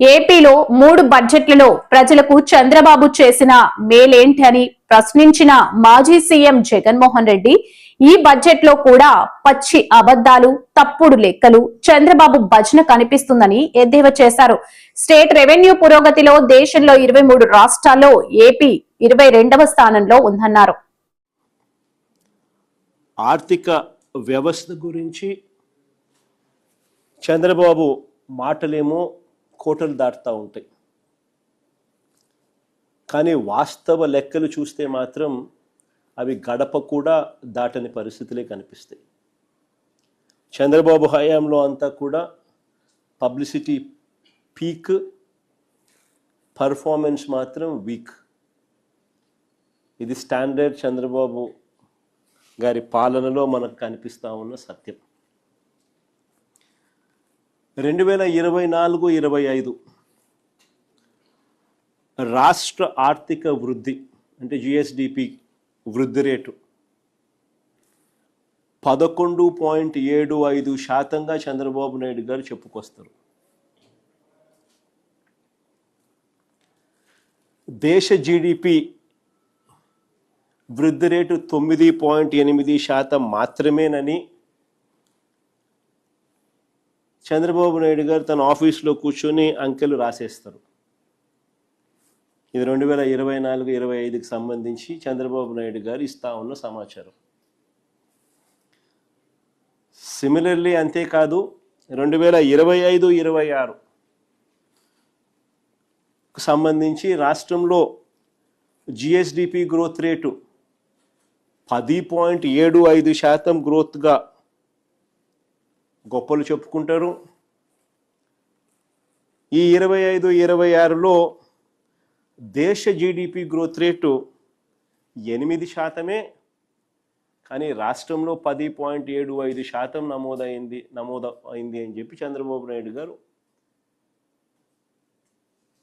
ఏపీలో మూడు బడ్జెట్లలో ప్రజలకు చంద్రబాబు చేసిన మేలేంటి అని ప్రశ్నించిన మాజీ సీఎం జగన్మోహన్ రెడ్డి ఈ బడ్జెట్లో కూడా పచ్చి అబద్దాలు తప్పుడు లెక్కలు చంద్రబాబు భజన కనిపిస్తుందని ఎద్దేవా చేశారు. స్టేట్ రెవెన్యూ పురోగతిలో దేశంలో ఇరవై మూడు రాష్ట్రాల్లో ఏపీ ఇరవై రెండవ స్థానంలో ఉందన్నారు. ఆర్థిక వ్యవస్థ గురించి చంద్రబాబు మాటలేమో కోటలు దాటుతూ ఉంటాయి. కానీ వాస్తవ లెక్కలు చూస్తే మాత్రం అవి గడప కూడా దాటని పరిస్థితులే కనిపిస్తాయి. చంద్రబాబు హయాంలో అంతా కూడా పబ్లిసిటీ పీక్ పర్ఫార్మెన్స్ మాత్రం వీక్. ఇది స్టాండర్డ్ చంద్రబాబు గారి పాలనలో మనకు కనిపిస్తూ ఉన్న సత్యం. రెండు వేల ఇరవై నాలుగు ఇరవై ఐదు. రాష్ట్ర ఆర్థిక వృద్ధి అంటే జిఎస్డిపి వృద్ధి రేటు పదకొండు పాయింట్ ఏడు ఐదు శాతంగా చంద్రబాబు నాయుడు గారు చెప్పుకొస్తారు. దేశ జీడిపి వృద్ధి రేటు తొమ్మిది పాయింట్ ఎనిమిది శాతం మాత్రమేనని చంద్రబాబు నాయుడు గారు తన ఆఫీస్లో కూర్చొని అంకెలు రాసేస్తారు. ఇది రెండు వేల ఇరవై నాలుగు ఇరవై ఐదుకి సంబంధించి చంద్రబాబు నాయుడు గారు ఇస్తా ఉన్న సమాచారం. సిమిలర్లీ అంతేకాదు రెండు వేల ఇరవై ఐదు ఇరవై ఆరు సంబంధించి రాష్ట్రంలో జిఎస్డిపి గ్రోత్ రేటు పది పాయింట్ ఏడు ఐదు శాతం గ్రోత్గా గొప్పలు చెప్పుకుంటారు. ఈ ఇరవై ఐదు ఇరవై ఆరులో దేశ జీడిపి గ్రోత్ రేటు ఎనిమిది శాతమే కానీ రాష్ట్రంలో పది పాయింట్ ఏడు ఐదు శాతం నమోదైంది నమోదు అయింది అని చెప్పి చంద్రబాబు నాయుడు గారు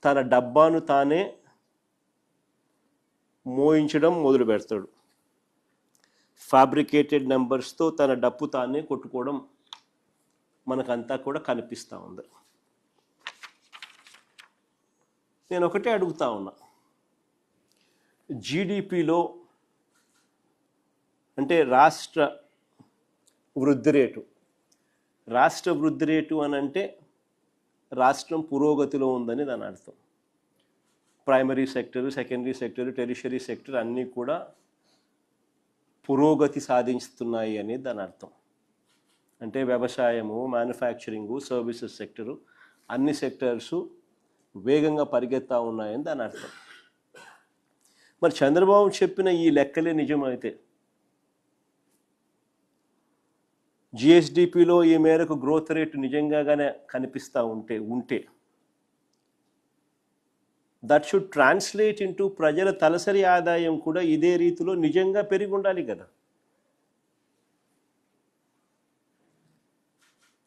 తన డబ్బాను తానే మోయించడం మొదలు పెడతాడు ఫ్యాబ్రికేటెడ్ నెంబర్స్తో తన డప్పు తానే కొట్టుకోవడం మనకంతా కూడా కనిపిస్తూ ఉంది. నేను ఒకటే అడుగుతా ఉన్నా. జీడిపిలో అంటే రాష్ట్ర వృద్ధి రేటు. రాష్ట్ర వృద్ధి రేటు అని అంటే రాష్ట్రం పురోగతిలో ఉందని దాని అర్థం. Primary sector secondary sector tertiary sector అన్నీ కూడా పురోగతి సాధిస్తున్నాయి అనేది దాని అర్థం. అంటే వ్యవసాయము మ్యానుఫ్యాక్చరింగు సర్వీసెస్ సెక్టరు అన్ని సెక్టర్స్ వేగంగా పరిగెత్తా ఉన్నాయని దాని అర్థం. మరి చంద్రబాబు చెప్పిన ఈ లెక్కలే నిజమైతే జిఎస్డిపిలో ఈ మేరకు గ్రోత్ రేటు నిజంగానే కనిపిస్తూ ఉంటే ఉంటే దట్ షుడ్ ట్రాన్స్లేట్ ఇంటూ ప్రజల తలసరి ఆదాయం కూడా ఇదే రీతిలో నిజంగా పెరిగి ఉండాలి కదా.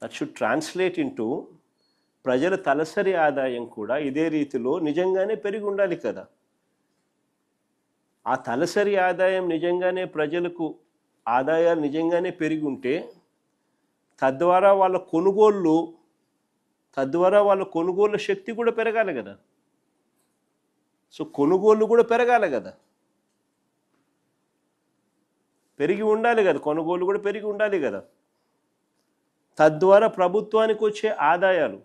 దట్ షుడ్ ట్రాన్స్లేట్ ఇంటూ ప్రజల తలసరి ఆదాయం కూడా ఇదే రీతిలో నిజంగానే పెరిగి ఉండాలి కదా. ఆ తలసరి ఆదాయం నిజంగానే ప్రజలకు ఆదాయాలు నిజంగానే పెరిగి ఉంటే తద్వారా వాళ్ళ కొనుగోళ్ళు తద్వారా వాళ్ళ కొనుగోలు శక్తి కూడా పెరగాలి కదా. సో కొనుగోళ్ళు కూడా పెరగాలి కదా. పెరిగి ఉండాలి కదా కొనుగోలు కూడా పెరిగి ఉండాలి కదా. తద్వారా ప్రభుత్వానికి వచ్చే ఆదాయాలు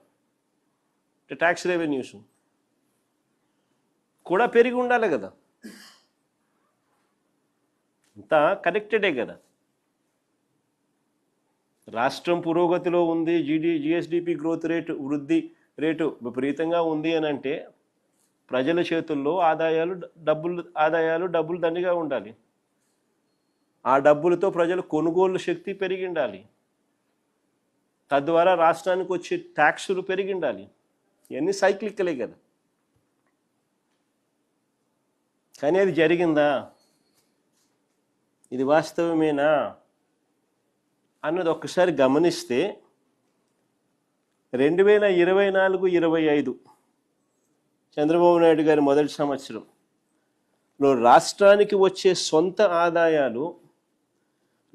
ట్యాక్స్ రెవెన్యూస్ కూడా పెరిగి ఉండాలి కదా. అంతా కనెక్టెడే కదా. రాష్ట్రం పురోగతిలో ఉంది జీడి జిఎస్డిపి గ్రోత్ రేటు వృద్ధి రేటు విపరీతంగా ఉంది అని అంటే ప్రజల చేతుల్లో ఆదాయాలు డబ్బులు ఆదాయాలు డబ్బులు దండిగా ఉండాలి. ఆ డబ్బులతో ప్రజల కొనుగోలు శక్తి పెరిగి ఉండాలి. తద్వారా రాష్ట్రానికి వచ్చే ట్యాక్సులు పెరిగి ఉండాలి ఇవన్నీ సైక్లికలే కదా. కానీ అది జరిగిందా? ఇది వాస్తవమేనా? అన్నది ఒక్కసారి గమనిస్తే రెండు వేల ఇరవై నాలుగు ఇరవై ఐదు చంద్రబాబు నాయుడు గారి మొదటి సంవత్సరంలో రాష్ట్రానికి వచ్చే సొంత ఆదాయాలు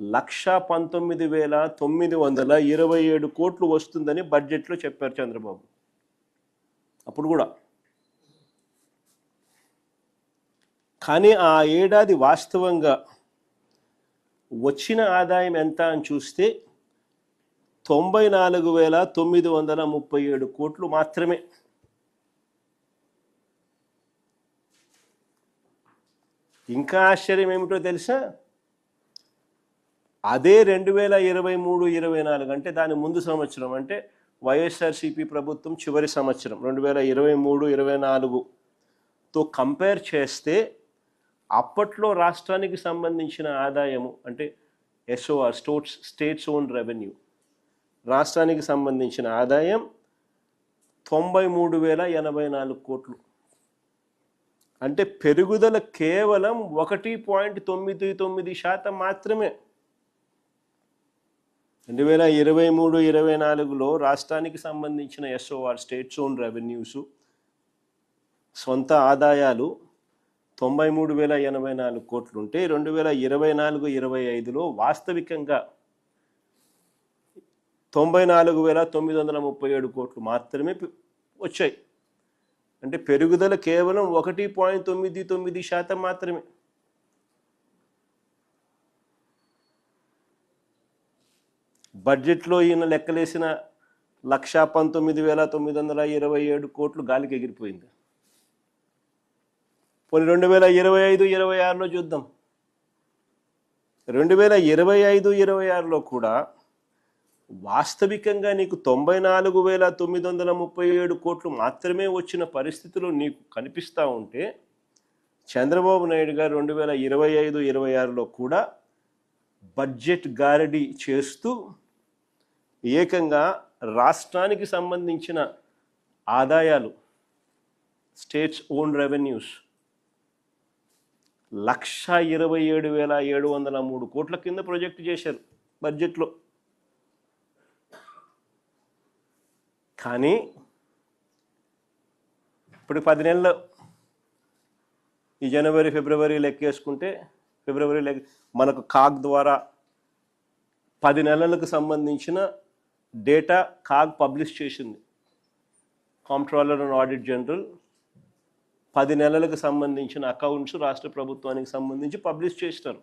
లక్ష పంతొమ్మిది వేల తొమ్మిది వందల ఇరవై ఏడు కోట్లు వస్తుందని బడ్జెట్లో చెప్పారు చంద్రబాబు. అప్పుడు కూడా. కానీ ఆ ఏడాది వాస్తవంగా వచ్చిన ఆదాయం ఎంత అని చూస్తే తొంభై నాలుగు వేల తొమ్మిది వందల ముప్పై ఏడు కోట్లు మాత్రమే. ఇంకా ఆశ్చర్యం ఏమిటో తెలుసా? అదే రెండు వేల ఇరవై మూడు ఇరవై నాలుగు అంటే దాని ముందు సంవత్సరం అంటే వైఎస్ఆర్సిపి ప్రభుత్వం చివరి సంవత్సరం రెండు వేల ఇరవై మూడు ఇరవై నాలుగుతో కంపేర్ చేస్తే అప్పట్లో రాష్ట్రానికి సంబంధించిన ఆదాయము అంటే SOR states states own revenue. రాష్ట్రానికి సంబంధించిన ఆదాయం తొంభై మూడు వేల ఎనభై నాలుగు కోట్లు. అంటే పెరుగుదల కేవలం ఒకటి పాయింట్ తొమ్మిది తొమ్మిది శాతం మాత్రమే. రెండు వేల ఇరవై మూడు ఇరవై నాలుగులో రాష్ట్రానికి సంబంధించిన ఎస్ఓఆర్ స్టేట్స్ ఓన్ రెవెన్యూస్ సొంత ఆదాయాలు తొంభై మూడు వేల ఎనభై నాలుగు కోట్లు ఉంటే రెండు వేల ఇరవై నాలుగు ఇరవై ఐదులో వాస్తవికంగా తొంభై నాలుగు వేల తొమ్మిది వందల ముప్పై ఏడు కోట్లు మాత్రమే వచ్చాయి. అంటే పెరుగుదల కేవలం ఒకటి పాయింట్ తొమ్మిది తొమ్మిది శాతం మాత్రమే. బడ్జెట్లో ఈయన లెక్కలేసిన లక్షా పంతొమ్మిది వేల తొమ్మిది వందల ఇరవై ఏడు కోట్లు గాలికి ఎగిరిపోయింది. పోనీ రెండు వేల ఇరవై ఐదు ఇరవై ఆరులో చూద్దాం. రెండు వేల ఇరవై ఐదు ఇరవై ఆరులో కూడా వాస్తవికంగా నీకు తొంభై నాలుగు వేల తొమ్మిది వందల ముప్పై ఏడు కోట్లు మాత్రమే వచ్చిన పరిస్థితులు నీకు కనిపిస్తూ ఉంటే చంద్రబాబు నాయుడు గారు రెండు వేల ఇరవై ఐదు ఇరవై ఆరులో కూడా బడ్జెట్ గారడీ చేస్తూ ఏకంగా రాష్ట్రానికి సంబంధించిన ఆదాయాలు స్టేట్స్ ఓన్ రెవెన్యూస్ లక్ష ఇరవై ఏడు వేల ఏడు వందల మూడు కోట్ల కింద ప్రొజెక్ట్ చేశారు బడ్జెట్లో. కానీ ఇప్పుడు పది నెలలు. ఈ జనవరి ఫిబ్రవరి లెక్కేసుకుంటే ఫిబ్రవరి లెక్క మనకు కాగ్ ద్వారా పది నెలలకు సంబంధించిన డేటా కాగ్ పబ్లిష్ చేసింది. కాంప్ట్రోలర్ అండ్ ఆడిట్ జనరల్ పది నెలలకు సంబంధించిన అకౌంట్స్ రాష్ట్ర ప్రభుత్వానికి సంబంధించి పబ్లిష్ చేస్తారు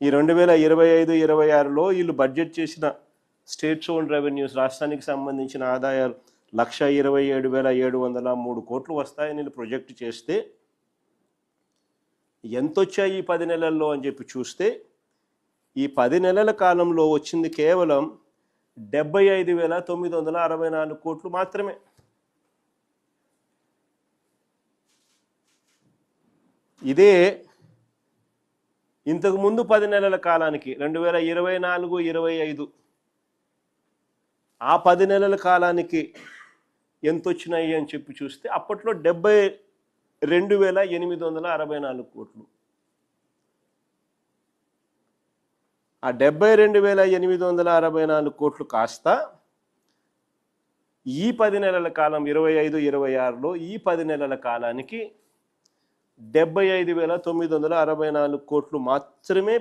ఈ రెండు వేల ఇరవై ఐదు ఇరవై ఆరులో వీళ్ళు బడ్జెట్ చేసిన స్టేట్స్ ఓన్ రెవెన్యూస్ రాష్ట్రానికి సంబంధించిన ఆదాయాలు లక్ష ఇరవై ఏడు వేల ఏడు వందల మూడు కోట్లు వస్తాయని వీళ్ళు ప్రొజెక్ట్ చేస్తే ఎంత వచ్చాయి ఈ పది నెలల్లో అని చెప్పి చూస్తే ఈ పది నెలల కాలంలో వచ్చింది కేవలం డెబ్బై ఐదు వేల తొమ్మిది వందల అరవై నాలుగు కోట్లు మాత్రమే. ఇదే ఇంతకుముందు పది నెలల కాలానికి రెండు వేల ఇరవై నాలుగు ఇరవై ఐదు ఆ పది నెలల కాలానికి ఎంత వచ్చినాయి అని చెప్పి చూస్తే అప్పట్లో డెబ్బై రెండు వేల ఎనిమిది వందల అరవై నాలుగు కోట్లు. ఆ డెబ్బై రెండు వేల ఎనిమిది వందల అరవై నాలుగు కోట్లు కాస్త ఈ పది నెలల కాలం ఇరవై ఐదు ఇరవై ఆరులో ఈ పది నెలల కాలానికి డెబ్బై ఐదు వేల తొమ్మిది వందల అరవై నాలుగు కోట్లు మాత్రమే